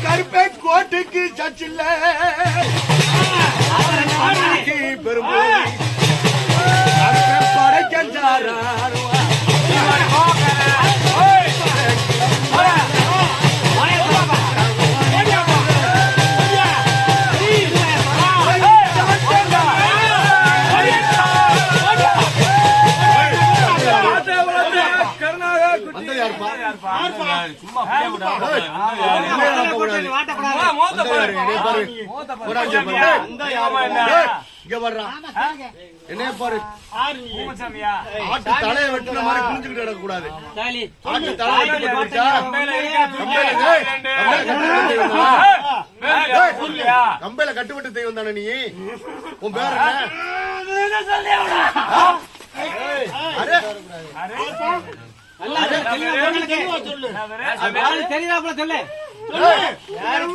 घर पे कोट की सच ले। हाँ, हाँ, हाँ, की बरमोली அந்த யாருப்பா சும்மா அப்படியே பாரு. இங்க வர்றா என்னைய பாரு பூமசாமியா? ஆட்டு தலையை வெட்டுன மாதிரி குனிஞ்சுக்கிட்டு கிடக்க கூடாது ஆட்டு தலை வெட்டு புள்ளியா? கம்பையில கட்டுப்பட்டு தெய்வம் தானே நீ உன் பேர் என்ன தெரியுதாப்புல சொல்லு எல்லாரும்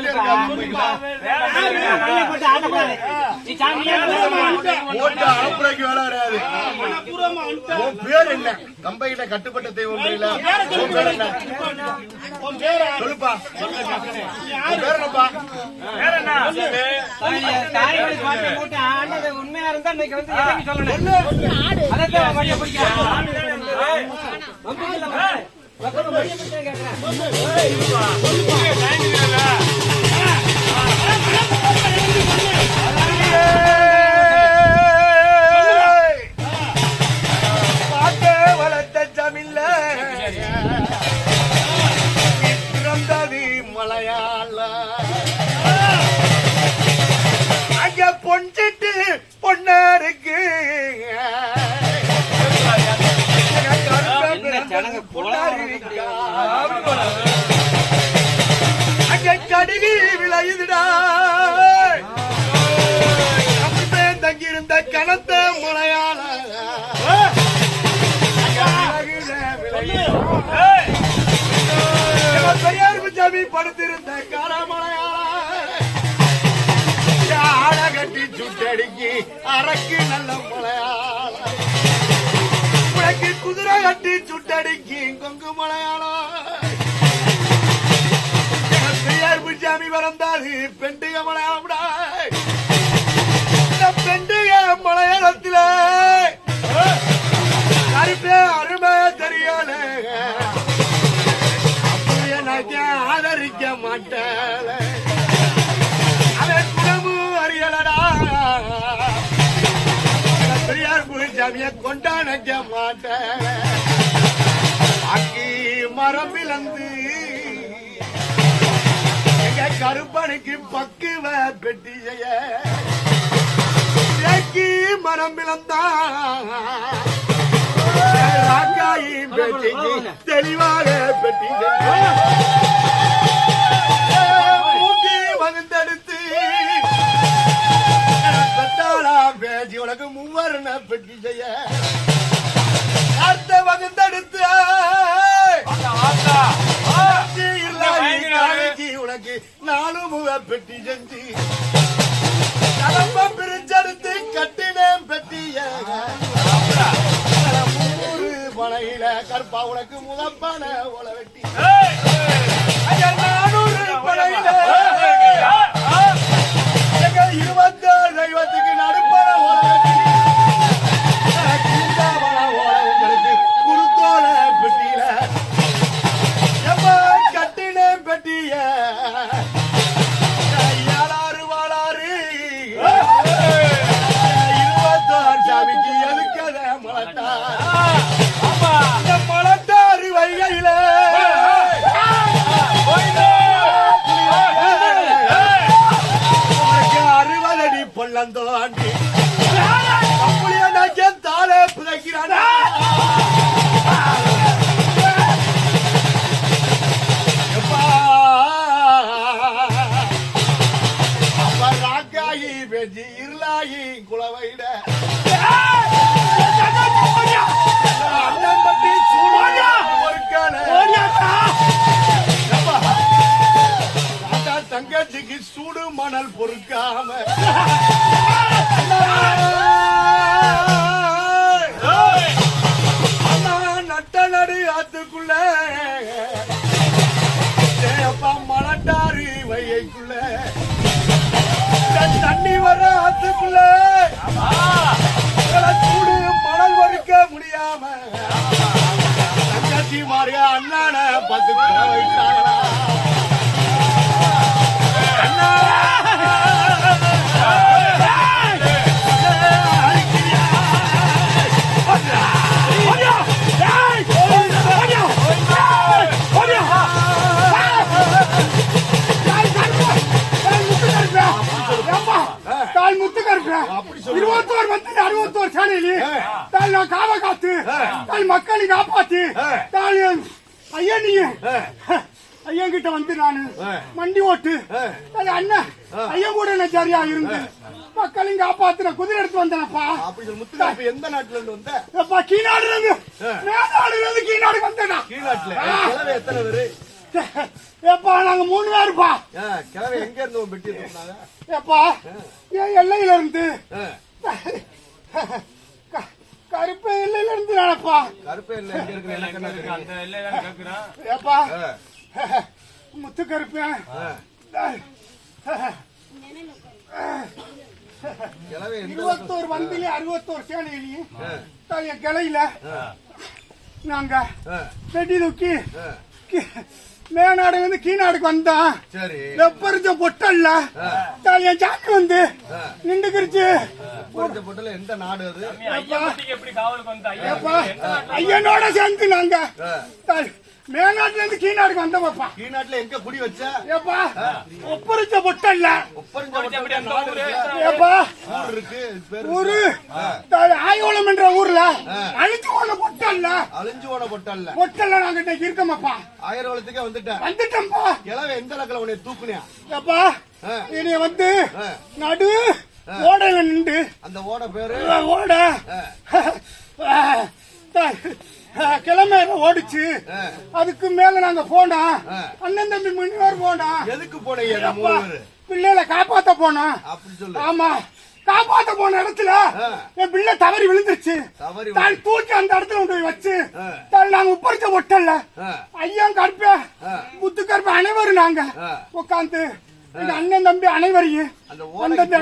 இருக்கா? போட்டு ஆடக்கூடாது நீ சாமியா ஓட்டு அனுப்புறதுக்கு வேலை கிடையாது உன் பேர் என்ன கம்பையில கட்டுப்பட்ட தெய்வம் சொல்லுப்பா. உண்மையா இருந்தா இன்னைக்கு வந்து சொல்லணும்? பிடிக்கிறேன் பொஞ்சிட்டு பொண்ணருக்கு அங்க கடுகு விளையுதுடா தங்கியிருந்த கனத்த மலையாள ஏய், பெரியார் படுத்திருந்த காலமலையாள கட்டி அரக்கு நல்ல மலையாள உனக்கு குதிரை கட்டி சுட்டடிக்கி கொங்கு மலையாளம். பெரியார் பிடிச்சாமி பிறந்தாது பெண்டுக மலையாளம்டா பெரியார் கொண்டாடக்க கொண்டாட மாட்டேன் அக்கி மரம் இழந்து எங்க கருப்பனுக்கு பக்குவ பெட்டி மரம் இழந்தான் பெட்டிக்கு தெளிவாக பெட்டி செய்ய பேசி உனக்கு மூவர்ண பெட்டி செய்ய. அர்த்த வகுந்தெடுத்து உனக்கு நாலு முக பெட்டி செஞ்சு. கலம்ப பிரிச்செடுத்து கட்டினேன் பெட்டிய. மூணு பனையில கற்பா உனக்கு முதப்பான ஓல பொல்லந்தோண்டி அப்படியே தாளே புதைக்கிறானா? எப்பா? தங்கச்சிக்கு சூடு மணல் பொறுக்காம. சொல்லு. இருபத்தோரு மந்திரி அறுபத்தோரு சேனையில. தான் நான் காவ காத்து. தான் மக்களை காப்பாத்தி. தான் ஐயா நீ. ஐயன் கிட்ட வந்து நானு. மண்டி ஓட்டு அண்ணன் ஐயன் கூட என்ன சரியா இருந்து மக்களையும் காப்பாத்துன குதிரை எடுத்து வந்தேனப்பா அப்படி எந்த நாட்டுல இருந்து வந்த எப்பா கீநாடுல இருந்து மேநாடுல இருந்து கீநாடு வந்தேனா கீழ்நாட்டுல எத்தனை பேரு எப்பா நாங்க மூணு பேருப்பா கிழவை எங்க இருந்து பெட்டி எப்பா என் எல்லையில இருந்து. கருப்பு எல்லையில இருந்து நானப்பா கருப்பே தெரியும்? அந்த எல்லையில கேக்குறான் ஏப்பா. முத்து எந்த இருபத்தோரு வந்திலே அறுபத்தோரு சேனையிலையும் கிளையில நாங்க வெட்டி தூக்கி மேநாடு வந்து கீநாடுக்கு வந்தான் சரி. வெப்பரிச்ச பொட்டல்ல தான் என் சாமி வந்து நின்றுக்கிருச்சு. எந்த நாடு அது? ஐயப்பட்டிக்கு எப்படி காவலுக்கு வந்து? ஐயா ஏப்பா ஐயனோட சேர்ந்து நாங்க மேநாட்டுல இருந்து கீநாடுக்கு வந்தோம்ப்பா கீழ்நாட்டுல எங்க குடி வச்ச? ஏப்பா ஒப்பரிச்ச ஊரு? இருக்கு. ஏப்பா ஊர் இருக்கு இது பேரு ஊரு. தான் ஆயோளம் என்ற ஊர்ல அழிச்சு போன பொட்டல்ல அழிஞ்சு போன பொட்டல்ல பொட்டல்ல நாங்க இன்னைக்கு இருக்கோமப்பா. ஆயிரம் வளத்துக்கே வந்துட்டேன். வந்துட்டோம்ப்பா கிழவை எந்த லக்கில உன்னை தூக்குனியா? ஏப்பா. என்னைய வந்து. நடு ஓடையில நின்று. அந்த ஓட பேரு? ஓட. கிளம்பி ஓடிச்சு. அதுக்கு மேல நாங்க போனோம். அண்ணன் தம்பி முன்னோர் போனோம் எதுக்கு போனீங்க பிள்ளைகளை காப்பாத்த சொல்லு ஆமா காப்பாத்த போன இடத்துல. என் பிள்ளை தவறி விழுந்துருச்சு தான் தூக்கி அந்த இடத்துல கொண்டு போய் வச்சு. தான் நாங்க உப்பரிச்ச ஒட்டல்ல ஐயா கருப்ப ஆ. முத்து கருப்ப அனைவரும் நாங்க. உட்காந்து எங்க அண்ணன் தம்பி அனைவரையும் அந்த அந்தந்த